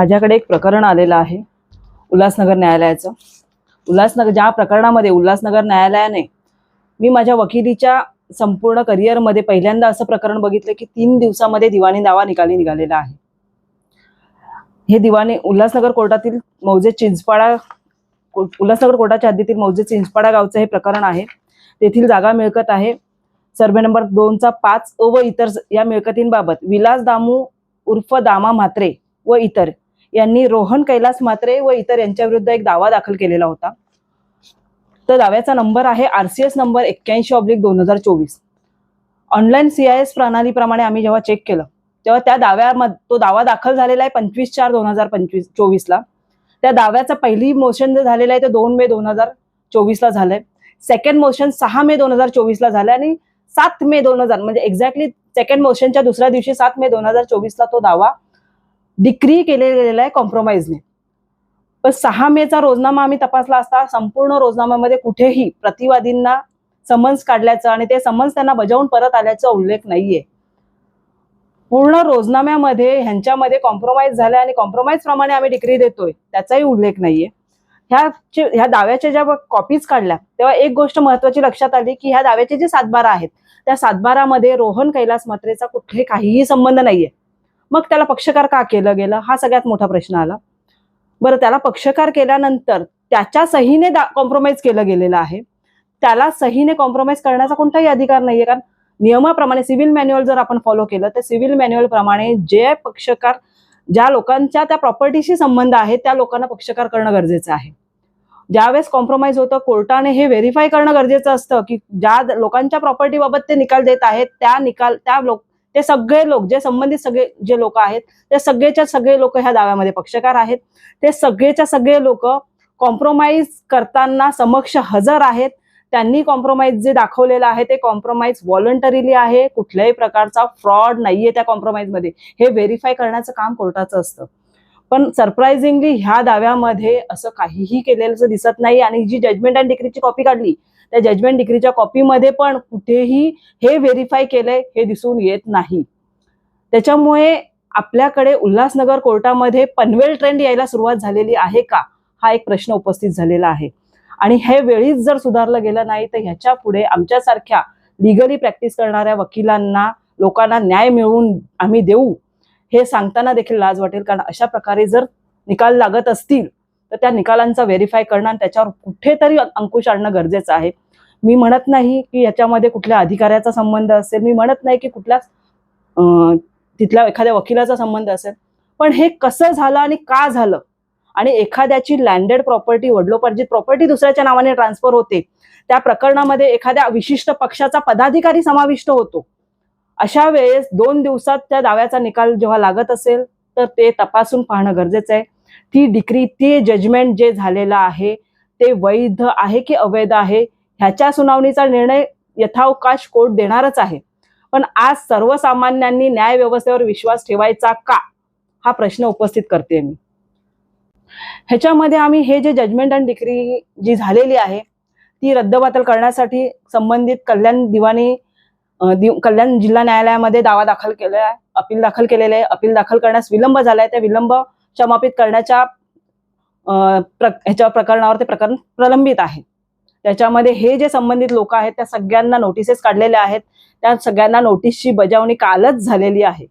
माझ्याकडे एक प्रकरण आलेलं आहे उल्हासनगर न्यायालयाचं. उल्हासनगर ज्या प्रकरणामध्ये उल्हासनगर न्यायालयाने मी माझ्या वकिलीच्या संपूर्ण करिअरमध्ये पहिल्यांदा असं प्रकरण बघितलं की तीन दिवसामध्ये दिवाणी दावा निकाली निघालेला आहे. हे दिवाणी उल्हासनगर कोर्टातील मौजे चिंचपाडा को- उल्हासनगर कोर्टाच्या हद्दीतील मौजे चिंचपाडा गावचं हे प्रकरण आहे. तेथील जागा मिळकत आहे. सर्वे नंबर दोनचा पाच अ व इतर या मिळकतींबाबत विलास दामू उर्फ दामा म्हात्रे व इतर यांनी रोहन कैलास म्हात्रे व इतर यांच्या विरुद्ध एक दावा दाखल केलेला होता. तर दाव्याचा नंबर आहे आरसीएस नंबर एक्क्याऐंशी ऑब्लिक दोन हजार चोवीस. ऑनलाईन सीआयएस प्रणालीप्रमाणे आम्ही जेव्हा चेक केलं तेव्हा त्या दाव्यामध्ये तो दावा दाखल झालेला आहे पंचवीस चार दोन हजार पंचवीस चोवीसला त्या दाव्याचं पहिली मोशन जे झालेलं आहे ते दोन मे दोन हजार चोवीसला झालंय. सेकंड मोशन सहा मे दोन हजार चोवीसला झालंय आणि सात मे दोन हजार म्हणजे एक्झॅक्टली सेकंड मोशनच्या दुसऱ्या दिवशी सात मे दोन हजार चोवीसला तो दावा डिक्री केले गेलेला आहे कॉम्प्रोमाइजने पण सहा मेचा रोजनामा आम्ही तपासला असता संपूर्ण रोजनाम्यामध्ये कुठेही प्रतिवादींना समन्स काढल्याचं आणि ते समन्स त्यांना बजावून परत आल्याचा उल्लेख नाहीये. पूर्ण रोजनाम्यामध्ये ह्यांच्यामध्ये कॉम्प्रोमाइज झालं आणि कॉम्प्रोमाइज प्रमाणे आम्ही डिक्री देतोय त्याचाही उल्लेख नाहीये. ह्या ह्या दाव्याच्या ज्या कॉपीज काढल्या तेव्हा एक गोष्ट महत्वाची लक्षात आली की ह्या दाव्याचे जे सातबारा आहेत त्या सातबारामध्ये रोहन कैलास मात्रेचा कुठे काहीही संबंध नाहीये. मग त्याला पक्षकार का केलं गेलं? हा सगळ्यात मोठा प्रश्न आला. बरं त्याला पक्षकार केल्यानंतर त्याच्या सहीने कॉम्प्रोमाइज केलं गेलेलं आहे. त्याला सहीने कॉम्प्रोमाइज करण्याचा कोणताही अधिकार नाहीये. कारण नियमाप्रमाणे सिव्हिल मॅन्युअल जर आपण फॉलो केलं तर सिव्हिल मॅन्युअल प्रमाणे जे पक्षकार ज्या लोकांच्या त्या प्रॉपर्टीशी संबंध आहे त्या लोकांना पक्षकार करणं गरजेचं आहे. ज्यावेळेस कॉम्प्रोमाइज होतं कोर्टाने हे व्हेरीफाय करणं गरजेचं असतं की ज्या लोकांच्या प्रॉपर्टीबाबत ते निकाल देत आहेत त्या निकाल त्या लोक ते सगळे लोक जे संबंधित सगळे जे लोक आहेत ते सगळेच्या सगळे लोक ह्या दाव्यामध्ये पक्षकार आहेत. ते सगळेच्या सगळे लोक कॉम्प्रोमाइज करताना समक्ष हजर आहेत. त्यांनी कॉम्प्रोमाइज जे दाखवलेलं आहे ते कॉम्प्रोमाइज व्हॉलंटरीली आहे. कुठल्याही प्रकारचा फ्रॉड नाहीये त्या कॉम्प्रोमाइजमध्ये हे व्हेरीफाय करण्याचं काम कोर्टाचं असतं. पण सरप्राइझिंगली ह्या दाव्यामध्ये असं काहीही केलेलं दिसत नाही आणि जी जजमेंट अँड डिक्रीची कॉपी काढली त्या जजमेंट डिग्रीच्या कॉपीमध्ये पण कुठेही हे व्हेरीफाय केलंय हे दिसून येत नाही. त्याच्यामुळे आपल्याकडे उल्हासनगर कोर्टामध्ये पनवेल ट्रेंड यायला सुरुवात झालेली आहे का? हा एक प्रश्न उपस्थित झालेला आहे. आणि हे वेळीच जर सुधारलं गेलं नाही तर ह्याच्या पुढे आमच्यासारख्या लिगली प्रॅक्टिस करणाऱ्या वकिलांना लोकांना न्याय मिळवून आम्ही देऊ हे सांगताना देखील लाज वाटेल. कारण अशा प्रकारे जर निकाल लागत असतील तर त्या निकालांचा व्हेरीफाय करणं आणि त्याच्यावर कुठेतरी अंकुश आणणं गरजेचं आहे. मी म्हणत नाही की याच्यामध्ये कुठल्या अधिकाऱ्याचा संबंध असेल. मी म्हणत नाही की कुठल्याच तिथल्या एखाद्या वकिलाचा संबंध असेल. पण हे कसं झालं आणि का झालं? आणि एखाद्याची लँडेड प्रॉपर्टी वडलोपार्जित प्रॉपर्टी दुसऱ्याच्या नावाने ट्रान्सफर होते. त्या प्रकरणामध्ये एखाद्या विशिष्ट पक्षाचा पदाधिकारी समाविष्ट होतो. अशा वेळेस दोन दिवसात त्या दाव्याचा निकाल जेव्हा लागत असेल तर ते तपासून पाहणं गरजेचं आहे. ती डिक्री ते जजमेंट जे झालेलं आहे ते वैध आहे की अवैध आहे ह्याच्या सुनावणीचा निर्णय यथावकाश कोर्ट देणारच आहे. पण आज सर्वसामान्यांनी न्याय व्यवस्थेवर विश्वास ठेवायचा का? हा प्रश्न उपस्थित करते मी. ह्याच्यामध्ये आम्ही हे जे जजमेंट अँड डिक्री जी झालेली आहे ती रद्दबातल करण्यासाठी संबंधित कल्याण दिवाणी कल्याण जिल्हा न्यायालयामध्ये दावा दाखल केला आहे अपील दाखल केलेले आहे. अपील दाखल करण्यास विलंब झालाय. त्या विलंब क्षमापित करण्याच्या ह्याच्या प्रकरणावर ते प्रकरण प्रलंबित आहे. त्याच्यामध्ये हे जे संबंधित लोक आहेत त्या सगळ्यांना नोटिसेस काढलेल्या आहेत. त्या सगळ्यांना नोटीसची बजावणी कालच झालेली आहे.